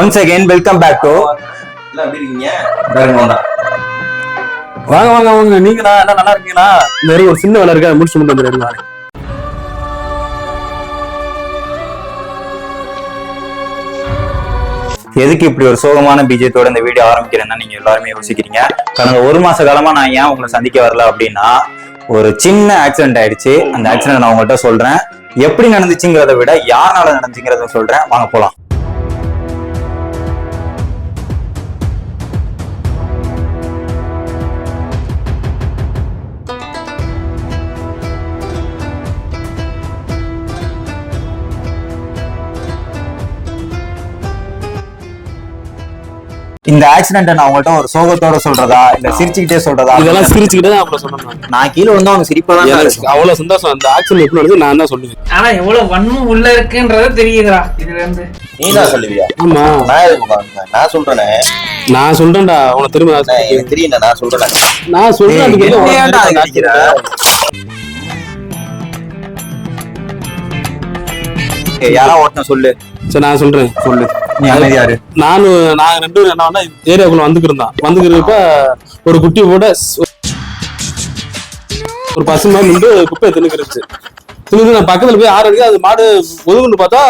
Once again welcome back to வாங்க வாங்க வாங்க. நீங்களா என்ன நல்லா இருக்கீங்களா? இந்த வரைக்கும் ஒரு சின்ன வேலை இருக்கு? முடிச்சு மட்டும் வந்துடுங்க எதுக்கு இப்படி ஒரு சோகமான பீஜத்தோட இந்த வீடியோ ஆரம்பிக்கிறேன்னா நீங்க எல்லாருமே யோசிக்கிறீங்க. கடந்த ஒரு மாச காலமா நான் ஏன் உங்களை சந்திக்க வரல அப்படின்னா ஒரு சின்ன ஆக்சிடென்ட் ஆயிடுச்சு. அந்த ஆக்சிடென்ட் நான் உங்கள்கிட்ட சொல்றேன். எப்படி நடந்துச்சுங்கிறத விட யாருனால நடந்துச்சுங்கிறத சொல்றேன். வாங்க போலாம். இந்த ஆக்சிடென்ட் நான் உங்கள்கிட்ட ஒரு சோகத்தோட சொல்றதா? இல்ல சிரிச்சுக்கிட்டே சொல்றதா? இதெல்லாம் சிரிச்சுக்கிட்டு தான் அப்புறம் சொன்னேன் நான். கீழே வந்து அவங்க சிரிப்பா தான் அவ்வளவு சந்தோஷம். அந்த ஆக்ஷன் எப்படி நடந்து நான் தான் சொல்லுவேன். ஆனா எவ்வளவு வன்மம் உள்ள இருக்குன்றது தெரியுதுடா இதுல இருந்து நீ தான் சொல்லுவியா? ஆமா. நான் நான் சொல்றேனே. நான் சொல்றேன்டா உனக்கு திரும்ப தெரியல நான் சொல்றேன் நான் சொல்றேன் யாரா ஒருத்தன் சொல்லு. சரி நான் சொல்றேன். சொல்லு. நீ அமைதியாரு நானும் நான் ரெண்டு பேரும் என்ன பண்ணா ஏரியாக்குள்ள வந்துக்கிருந்தான் வந்துக்கிறப்ப ஒரு குட்டி போட ஒரு பசு மாதிரி நின்று குப்பையை தின்னுக்கிருச்சு தின்னு நான் பக்கத்துல போய் ஆறு அடிக்க அது மாடு ஒதுங்குன்னு பார்த்தா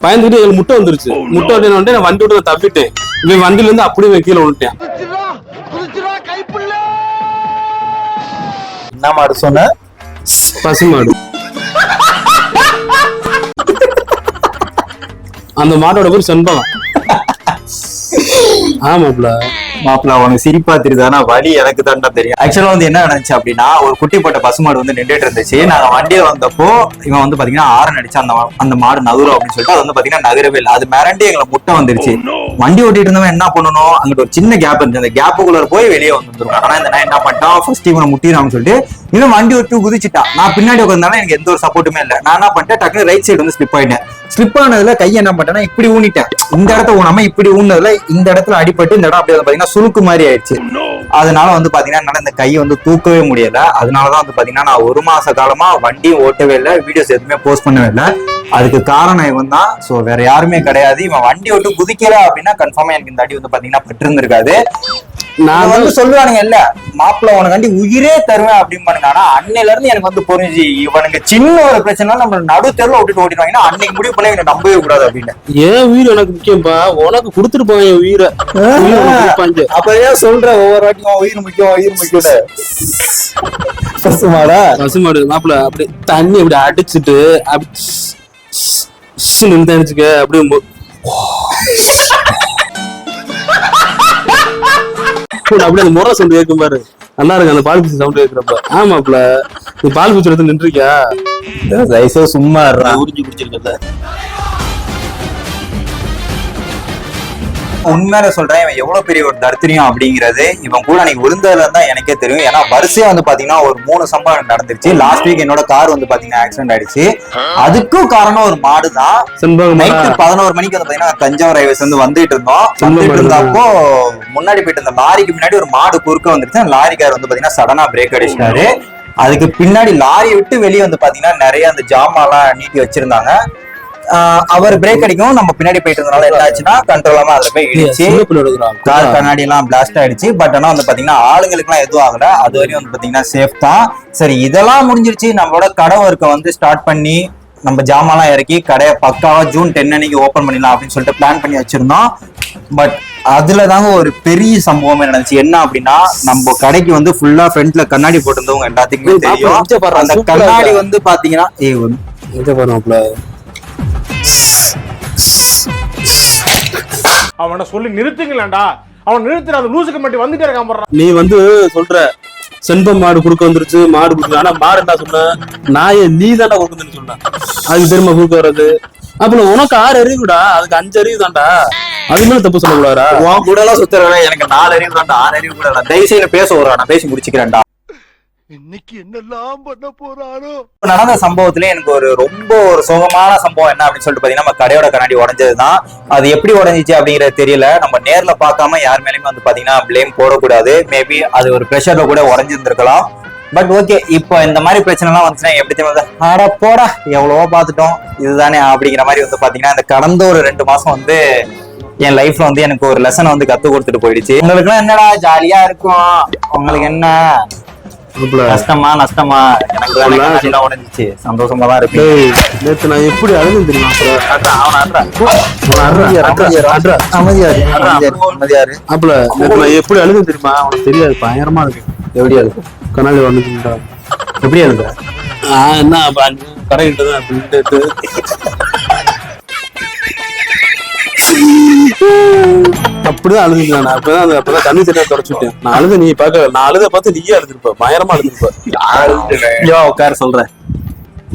பயந்துக்கிட்டு எங்களுக்கு முட்டை வந்துருச்சு. முட்டை வந்து வந்துட்டு நான் வண்டி விட்டு தப்பிட்டேன். இவன் வண்டியில இருந்து அப்படியே கீழே விழுட்டேன் என்ன மாடு சொன்ன? பசு அந்த மாட்டோட பேர் செண்பகம். ஆமாப்ல மாப்பிள்ள உனக்கு சிரிப்பா தெரியுது. ஆனா வலி எனக்கு தான்டா தெரியும். ஆக்சுவலா வந்து என்ன நடந்துச்சு அப்படின்னா ஒரு குட்டி போட்ட பசுமாடு வந்து நின்றுட்டு இருந்துச்சு. நாங்க வண்டியில வந்தப்போ இவன் வந்து பாத்தீங்கன்னா ஆரன் அடிச்சு அந்த அந்த மாடு நகரும் அப்படின்னு சொல்லிட்டு அது வந்து பாத்தீங்கன்னா நகரவே இல்லை. அது மிரண்டி எங்களை முட்டை வந்துருச்சு. வண்டி ஓட்டிட்டு இருந்தவன் என்ன பண்ணணும்? அங்கிட்ட ஒரு சின்ன கேப் இருந்துச்சு. அந்த கேப்புக்குள்ள போய் வெளியே வந்துருக்கும் ஆனா இந்த நான் என்ன பண்ணிட்டான்? ஃபர்ஸ்ட் இவனை முட்டிடான்னு சொல்லிட்டு இவன் வண்டி விட்டு குதிச்சுட்டான். நான் பின்னாடி உட்காந்தாலும் எனக்கு எந்த ஒரு சப்போர்ட்டுமே இல்லை. நான் என்ன பண்ணிட்டேன்? டக்குனு ரைட் சைடு வந்து ஸ்லிப் ஆயிட்டேன். ஸ்லிப் ஆனதுல கை என்ன பண்ணிட்டேன்னா இப்படி ஊனிட்டேன். இந்த இடத்த ஊனாம இப்படி ஊனதுல இந்த இடத்துல அடிபட்டு இந்த இடம் அப்படியே வந்து பாத்தீங்கன்னா சுருக்கு மாதிரி ஆயிடுச்சு. அதனால வந்து பாத்தீங்கன்னா என்னால இந்த கையை வந்து தூக்கவே முடியல. அதனாலதான் வந்து பாத்தீங்கன்னா நான் ஒரு மாச காலமா வண்டியும் ஓட்டவே இல்லை வீடியோஸ் எதுவுமே போஸ்ட் பண்ணவே இல்லை. அதுக்கு காரணம் இவன் தான் சோ வேற யாருமே கிடையாது. இவன் வண்டி விட்டு குதிக்கல அப்படின்னா கன்ஃபார்மா எனக்கு இந்த அடி வந்து பாத்தீங்கன்னா பட்டிருந்திருக்காது. நான் வந்து சொல்லுவானுங்க இல்ல மாப்பிள்ள உனக்காண்டி உயிரே தருவேன் அப்படின்னு ஆனா அன்னையில இருந்து எனக்கு வந்து புரிஞ்சு இவனுக்கு சின்ன ஒரு பிரச்சனை நம்ம நடு தெருல விட்டுட்டு ஓட்டிடுவாங்கன்னா அன்னைக்கு முடிவு பண்ண இவனை நம்பவே கூடாது அப்படின்னு. என் உயிர் எனக்கு முக்கியம்பா? உனக்கு கொடுத்துட்டு போவேன் என் உயிரை. அப்ப ஏன் சொல்ற ஒவ்வொரு வாட்டியும் உயிர் முக்கியம் உயிர் முக்கியம் பசுமாடா. பசுமாடு மாப்பிள அப்படி தண்ணி அப்படி அடிச்சிட்டு அப்படி நின்று அடிச்சுக்க அப்படியே அப்படியே அந்த முறை சவுண்ட் கேட்கும் பாரு. நல்லா இருக்கு அந்த பால் பூச்சி சவுண்ட் கேட்கிறப்ப ஆமாப்ல நீ பால் பூச்சி எடுத்து நின்றுருக்கியா? தயசோ சும்மா. உறிஞ்சு குடிச்சிருக்கல உண்மையில சொல்றேன் இவன் எவ்வளவு பெரிய ஒரு தர்த்திரியம் அப்படிங்கிறது இவன் கூட அன்னைக்கு விழுந்ததுல தான் எனக்கே தெரியும். ஏன்னா வரிசையா வந்து பாத்தீங்கன்னா ஒரு மூணு சம்பவம் நடந்துருச்சு. லாஸ்ட் வீக் என்னோட கார் வந்து பாத்தீங்கன்னா ஆக்சிடென்ட் ஆயிடுச்சு. அதுக்கும் காரணம் ஒரு மாடு. தான் பதினோரு மணிக்கு வந்து பாத்தீங்கன்னா தஞ்சாவூர் ரயில்வேஸ் வந்து வந்துட்டு இருந்தோம். வந்துட்டு இருந்தப்போ முன்னாடி போயிட்டு இருந்த லாரிக்கு முன்னாடி ஒரு மாடு குறுக்க வந்துருச்சு. லாரிக்கார் வந்து பாத்தீங்கன்னா சடனா பிரேக் அடிச்சிட்டாரு. அதுக்கு பின்னாடி லாரி விட்டு வெளியே வந்து பாத்தீங்கன்னா நிறைய அந்த ஜாமான்லாம் நீட்டி வச்சிருந்தாங்க. அவர் பிரேக் அடிக்கவும் நம்ம பின்னாடி போயிட்டு இருந்தனால என்ன ஆச்சுன்னா கண்ட்ரோலாம அதுல போய் இடிச்சு கார் கண்ணாடி எல்லாம் பிளாஸ்ட் ஆயிடுச்சு. பட் ஆனா வந்து பாத்தீங்கன்னா ஆளுங்களுக்கு எல்லாம் எதுவும் ஆகல. அது வரையும் வந்து பாத்தீங்கன்னா சேஃப் தான். சரி இதெல்லாம் முடிஞ்சிருச்சு. நம்மளோட கடை ஒர்க்கை வந்து ஸ்டார்ட் பண்ணி நம்ம ஜாமான்லாம் இறக்கி கடையை பக்காவா ஜூன் டென் அன்னைக்கு ஓபன் பண்ணிடலாம் அப்படின்னு சொல்லிட்டு பிளான் பண்ணி வச்சிருந்தோம். பட் அதுல தாங்க ஒரு பெரிய சம்பவமே நடந்துச்சு. என்ன அப்படின்னா நம்ம கடைக்கு வந்து ஃபுல்லா ஃப்ரண்ட்ல கண்ணாடி போட்டிருந்தவங்க எல்லாத்துக்குமே தெரியும். அந்த கண்ணாடி? வந்து பாத்தீங்கன்னா அவனை சொல்லி நிறுத்துங்களேன்டா. அவன் நிறுத்துற அந்த லூசுக்கு மட்டும் வந்துட்டே இருக்கான் நீ வந்து சொல்ற செண்பம் மாடு குறுக்க வந்துருச்சு மாடு குடுக்க ஆனா மாடு என்ன சொன்ன நாயை நீ தாண்டா கொடுக்குதுன்னு சொன்ன. அதுக்கு பெருமை குறுக்க வர்றது? அப்புறம் உனக்கு ஆறு அறிவுடா அதுக்கு அஞ்சு அறிவு தான்டா. அது மேல தப்பு சொல்லக்கூடாதா உன் கூட எல்லாம் சுத்துறவன் எனக்கு நாலு அறிவு தான்டா ஆறு அறிவு கூட. தயவு செய்து பேச ஒரு நான் பேசி முடிச்சுக்கிறேன்டா. இன்னைக்கு என்னெல்லாம் பண்ண போறாரோ நடந்த சம்பவத்துல எனக்கு ஒரு ரொம்ப ஒரு சோகமான சம்பவம் என்ன அப்படின்னு சொல்லிட்டு பாத்தீங்கன்னா நம்ம கடையோட கண்ணாடி உடஞ்சதுதான். அது எப்படி உடஞ்சிச்சு அப்படிங்கறது தெரியல. நம்ம நேர்ல பார்க்காம யார் மேலயுமே வந்து பாத்தீங்கன்னா ப்ளேம் போடக்கூடாது. மேபி அது ஒரு ப்ரெஷர்ல கூட உடஞ்சிருந்திருக்கலாம். பட் ஓகே இப்போ இந்த மாதிரி பிரச்சனை எல்லாம் வந்துச்சுன்னா எப்படி தெரியும் ஆடா போடா எவ்வளவோ பார்த்துட்டோம். இதுதானே அப்படிங்கிற மாதிரி வந்து பாத்தீங்கன்னா இந்த கடந்த ஒரு ரெண்டு மாசம் வந்து என் லைஃப்ல வந்து எனக்கு ஒரு லெசன் வந்து கத்து கொடுத்துட்டு போயிடுச்சு. உங்களுக்கு என்னடா ஜாலியா இருக்கும். உங்களுக்கு என்ன? கஷ்டமா நஷ்டமா எனக்கு உடைஞ்சிச்சு சந்தோஷமா தான் இருக்கு டேய், நேத்து நான் எப்படி அழுதுன்னு தெரியுமா? எப்படி அழுதுன்னு தெரியுமா? அவனுக்கு தெரியாது பயங்கரமா இருக்கு எப்படி இருக்கு கண்ணாடி வந்துச்சுடா எப்படி ஆஹ் என்ன கடைகிட்ட தான் அப்படின்ட்டு அப்படிதான் அழுதுங்க. நான் அப்பதான் அந்த- அப்பதான் தண்ணி தனியா தொடச்சுட்டேன் நான் அழுத நீ பார்க்க நான் அழுத பார்த்து நீயே அழுதுருப்ப. பயங்கரமா அழுதுருப்ப. ஐயோ உட்கார சொல்றேன்.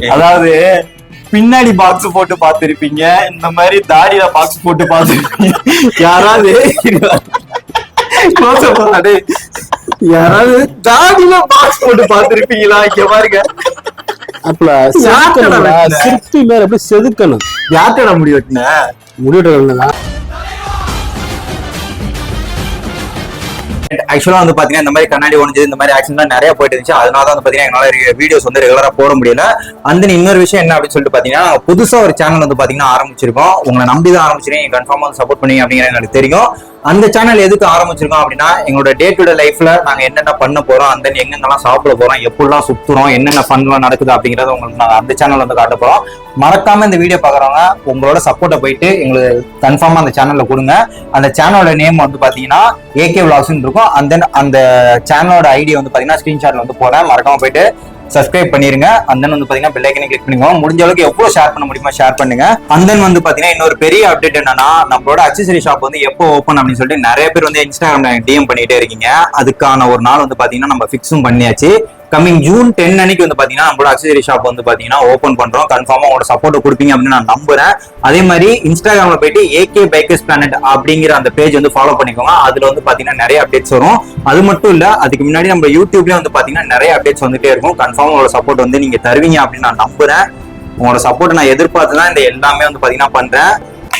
அதாவது பின்னாடி பாக்ஸ் போட்டு பார்த்திருப்பீங்க. இந்த மாதிரி தாடியில பாக்ஸ் போட்டு பார்த்திருப்பீங்க. யாராவது. யாராவது தாடியில பாக்ஸ் போட்டு பார்த்திருப்பீங்களா? இங்க பாருங்க. அப்பல சிற்பி மேல எப்படி செதுக்கணும். யார்கிட்ட முடி வெட்டின? முடிவிட்ட ஆக்சுவலா வந்து பாத்தீங்கன்னா இந்த மாதிரி கண்ணாடி உடைஞ்சது இந்த மாதிரி ஆக்சிடென்ட் நிறைய போயிட்டு இருந்துச்சு. அதனால தான் வந்து பாத்தீங்கன்னா என்னால் வீடியோஸ் வந்து ரெகுலரா போட முடியல. அந்த இன்னொரு விஷயம் என்ன அப்படின்னு சொல்லிட்டு பாத்தீங்கன்னா புதுசா ஒரு சேனல் வந்து பாத்தீங்கன்னா ஆரம்பிச்சிருக்கோம். உங்களை நம்பி தான் ஆரம்பிச்சிருக்கேன் கன்ஃபார்மா வந்து சப்போர்ட் பண்ணி அப்படிங்கிற எனக்கு தெரியும். அந்த சேனல் எதுக்கு ஆரம்பிச்சிருக்கோம் அப்படின்னா எங்களோட டே டு டே லைஃப்ல நாங்க என்னென்ன பண்ண போறோம் அந்த எங்கெங்கெல்லாம் சாப்பிட போறோம் எப்படிலாம் சுத்துறோம் என்னென்ன ஃபன்லாம் நடக்குது அப்படிங்கறத உங்களுக்கு நாங்க அந்த சேனல் வந்து காட்ட போறோம். மறக்காம இந்த வீடியோ பாக்குறவங்க உங்களோட சப்போர்ட்டை போயிட்டு எங்களுக்கு கன்ஃபார்மா அந்த சேனல்ல கொடுங்க. அந்த சேனலோட நேம் வந்து பாத்தீங்கன்னா ஏகே விளாக்ஸ்னு இருக்கும். அந்த அந்த சேனலோட ஐடி வந்து பாத்தீங்கன்னா ஸ்கிரீன்ஷாட்ல வந்து போறேன் மறக்காம போயிட்டு சப்ஸ்கிரைப் பண்ணிருங்க. அந்த வந்து பாத்தீங்கன்னா பெல் ஐக்கனை கிளிக் பண்ணிக்கோங்க. முடிஞ்ச அளவுக்கு எவ்வளவு ஷேர் பண்ண முடியுமோ ஷேர் பண்ணுங்க. அந்த வந்து பாத்தீங்கன்னா இன்னொரு பெரிய அப்டேட் என்னன்னா நம்மளோட அக்சசரி ஷாப் வந்து எப்போ ஓப்பன் அப்படின்னு சொல்லிட்டு நிறைய பேர் வந்து இன்ஸ்டாகிராம்ல டிஎம் பண்ணிட்டே இருக்கீங்க. அதுக்கான ஒரு நாள் வந்து பாத்தீங்கன்னா நம்ம ஃபிக்ஸும் பண்ணியாச்சு. கம்மிங் ஜூன் டென் அன்னைக்கு வந்து பாத்தீங்கன்னா நம்மளோட அக்சசரி ஷாப் வந்து பாத்தீங்கன்னா ஓப்பன் பண்றோம். கன்ஃபார்மா உங்களோட சப்போர்ட் கொடுப்பீங்க அப்படின்னு நான் நம்புறேன். அதே மாதிரி இன்ஸ்டாகிராம்ல போயிட்டு ஏகே பைக்கர்ஸ் பிளானட் அப்படிங்கிற அந்த பேஜ் வந்து ஃபாலோ பண்ணிக்கோங்க. அதுல வந்து பாத்தீங்கன்னா நிறைய அப்டேட்ஸ் வரும். அது மட்டும் இல்ல அதுக்கு முன்னாடி நம்ம யூடியூப்ல வந்து பாத்தீங்கன்னா நிறைய அப்டேட்ஸ் வந்துட்டே இருக்கும். கன்ஃபார்ம் உங்களோட சப்போர்ட் வந்து நீங்க தருவீங்க அப்படின்னு நான் நம்புறேன். உங்களோட சப்போர்ட் நான் எதிர்பார்த்து தான் இந்த எல்லாமே வந்து பாத்தீங்கன்னா பண்றேன்.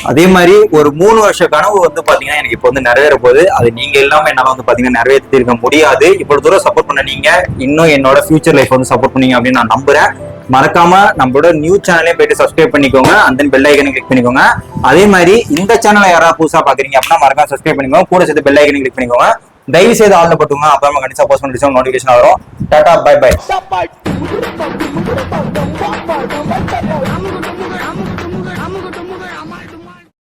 அதே மாதிரி ஒரு மூணு வருஷ கனவு வந்து பாத்தீங்கன்னா எனக்கு இப்போ வந்து நிறைவேற போகுது அது நீங்க இல்லாம என்னால வந்து பாத்தீங்கன்னா நிறைவேற்றிருக்க முடியாது. இவ்வளவு தூரம் சப்போர்ட் பண்ண நீங்க இன்னும் என்னோட ஃபியூச்சர் லைஃப் வந்து சப்போர்ட் பண்ணீங்க அப்படின்னு நான் நம்புறேன். மறக்காம நம்மளோட நியூ சேனலையும் போயிட்டு சப்ஸ்கிரைப் பண்ணிக்கோங்க அந்த பெல் ஐக்கனை கிளிக் பண்ணிக்கோங்க. அதே மாதிரி இந்த சேனலை யாராவது புதுசா பாக்குறீங்க அப்படின்னா மறக்காம சப்ஸ்கிரைப் பண்ணிக்கோங்க. கூட சேர்த்து பெல் ஐக்கனை கிளிக் பண்ணிக்கோங்க. தயவு செய்து ஆள்ல போட்டுங்க அப்புறமா கண்டிப்பா போஸ்ட் பண்ணி நோட்டிபிகேஷன் வரும். Tata bye by